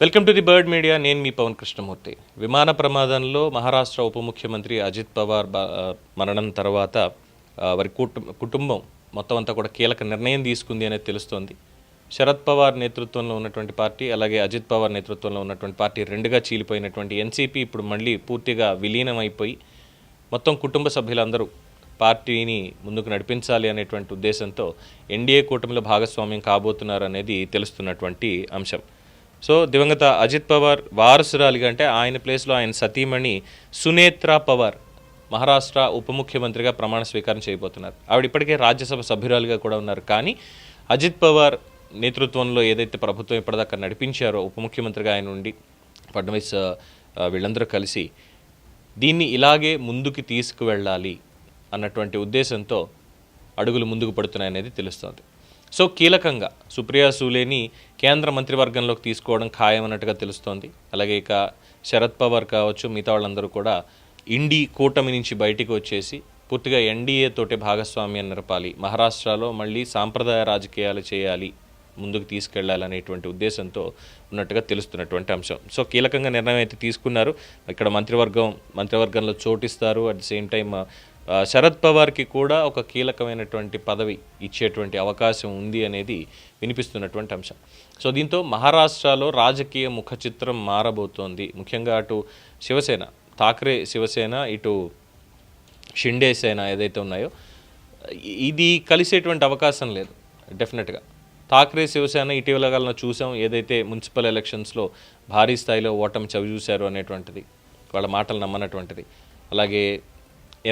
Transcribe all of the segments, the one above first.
Welcome to the Bird Media. నేను మీ పవన్ కృష్ణమూర్తి. విమాన ప్రమాదంలో మహారాష్ట్ర ఉప ముఖ్యమంత్రి అజిత్ పవార్ మరణం తర్వాత వారి కుటుంబం మొత్తం అంతా కూడా కీలక నిర్ణయం తీసుకుంది అనేది తెలుస్తోంది. శరద్ పవార్ నేతృత్వంలో ఉన్నటువంటి పార్టీ అలాగే అజిత్ పవార్ నేతృత్వంలో ఉన్నటువంటి పార్టీ రెండుగా చీలిపోయినటువంటి ఎన్సీపీ ఇప్పుడు మళ్ళీ పూర్తిగా విలీనం అయిపోయి మొత్తం కుటుంబ సభ్యులందరూ పార్టీని ముందుకు నడిపించాలి అనేటువంటి ఉద్దేశంతో ఎన్డీఏ కూటమిలో భాగస్వామ్యం కాబోతున్నారు అనేది తెలుస్తున్నటువంటి అంశం. సో దివంగత అజిత్ పవార్ వారసురాలిగా అంటే ఆయన ప్లేస్లో ఆయన సతీమణి సునేత్రా పవార్ మహారాష్ట్ర ఉప ముఖ్యమంత్రిగా ప్రమాణ స్వీకారం చేయబోతున్నారు. ఆవిడ ఇప్పటికే రాజ్యసభ సభ్యురాలుగా కూడా ఉన్నారు. కానీ అజిత్ పవార్ నేతృత్వంలో ఏదైతే ప్రభుత్వం ఇప్పటిదాకా నడిపించారో ఉప ముఖ్యమంత్రిగా ఆయన ఉండి ఫడ్నవీస్ వీళ్ళందరూ కలిసి దీన్ని ఇలాగే ముందుకు తీసుకువెళ్ళాలి అన్నటువంటి ఉద్దేశంతో అడుగులు ముందుకు పడుతున్నాయనేది తెలుస్తోంది. సో కీలకంగా సుప్రియా సూలేని కేంద్ర మంత్రివర్గంలోకి తీసుకోవడం ఖాయమన్నట్టుగా తెలుస్తోంది. అలాగే ఇక శరద్ పవార్ కావచ్చు మిగతా వాళ్ళందరూ కూడా ఇండి కూటమి నుంచి బయటికి వచ్చేసి పూర్తిగా ఎన్డీఏ తోటి భాగస్వామ్యం నిరపాలి మహారాష్ట్రలో మళ్ళీ సాంప్రదాయ రాజకీయాలు చేయాలి ముందుకు తీసుకెళ్ళాలనేటువంటి ఉద్దేశంతో ఉన్నట్టుగా తెలుస్తున్నటువంటి అంశం. సో కీలకంగా నిర్ణయం అయితే తీసుకున్నారు. ఇక్కడ మంత్రివర్గం మంత్రివర్గంలో చోటిస్తారు. At the same time Sharad పవార్కి కూడా ఒక కీలకమైనటువంటి పదవి ఇచ్చేటువంటి అవకాశం ఉంది అనేది వినిపిస్తున్నటువంటి అంశం. సో దీంతో మహారాష్ట్రలో రాజకీయ ముఖ చిత్రం మారబోతోంది. ముఖ్యంగా అటు శివసేన ఠాక్రే శివసేన ఇటు షిండే సేన ఏదైతే ఉన్నాయో ఇది కలిసేటువంటి అవకాశం లేదు డెఫినెట్గా. ఠాక్రే శివసేన ఇటీవల కాలంలో చూసాం ఏదైతే మున్సిపల్ ఎలక్షన్స్లో భారీ స్థాయిలో ఓటమి చవి చూశారు అనేటువంటిది వాళ్ళ మాటలు నమ్మనటువంటిది. అలాగే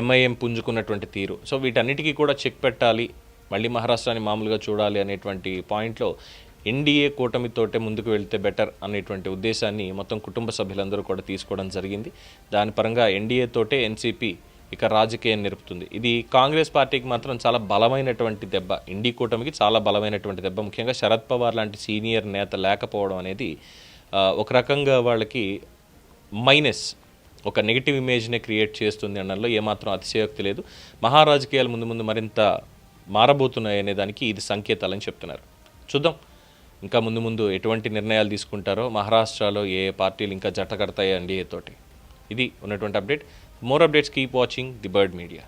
ఎంఐఎం పుంజుకున్నటువంటి తీరు. సో వీటన్నిటికీ కూడా చెక్ పెట్టాలి. మళ్ళీ మహారాష్ట్రాన్ని మామూలుగా చూడాలి అనేటువంటి పాయింట్లో ఎన్డీఏ కూటమితోటే ముందుకు వెళ్తే బెటర్ అనేటువంటి ఉద్దేశాన్ని మొత్తం కుటుంబ సభ్యులందరూ కూడా తీసుకోవడం జరిగింది. దాని పరంగా ఎన్డీఏ తోటే ఎన్సీపీ ఇక రాజకీయం నిలుపుతుంది. ఇది కాంగ్రెస్ పార్టీకి మాత్రం చాలా బలమైనటువంటి దెబ్బ. ఇండి కూటమికి చాలా బలమైనటువంటి దెబ్బ. ముఖ్యంగా శరద్ పవార్ లాంటి సీనియర్ నేత లేకపోవడం అనేది ఒక రకంగా వాళ్ళకి మైనస్ ఒక నెగిటివ్ ఇమేజ్నే క్రియేట్ చేస్తుంది అనడంలో ఏమాత్రం అతిశయోక్తి లేదు. మహారాజకీయాలు ముందు ముందు మరింత మారబోతున్నాయి అనే దానికి ఇది సంకేతాలని చెప్తున్నారు. చూద్దాం. ఇంకా ముందు ముందు ఎటువంటి నిర్ణయాలు తీసుకుంటారో మహారాష్ట్రలో ఏ ఏ పార్టీలు ఇంకా జట్ట కడతాయో ఎన్డీఏతోటి ఇది ఉన్నటువంటి update. More updates keep watching the Bird Media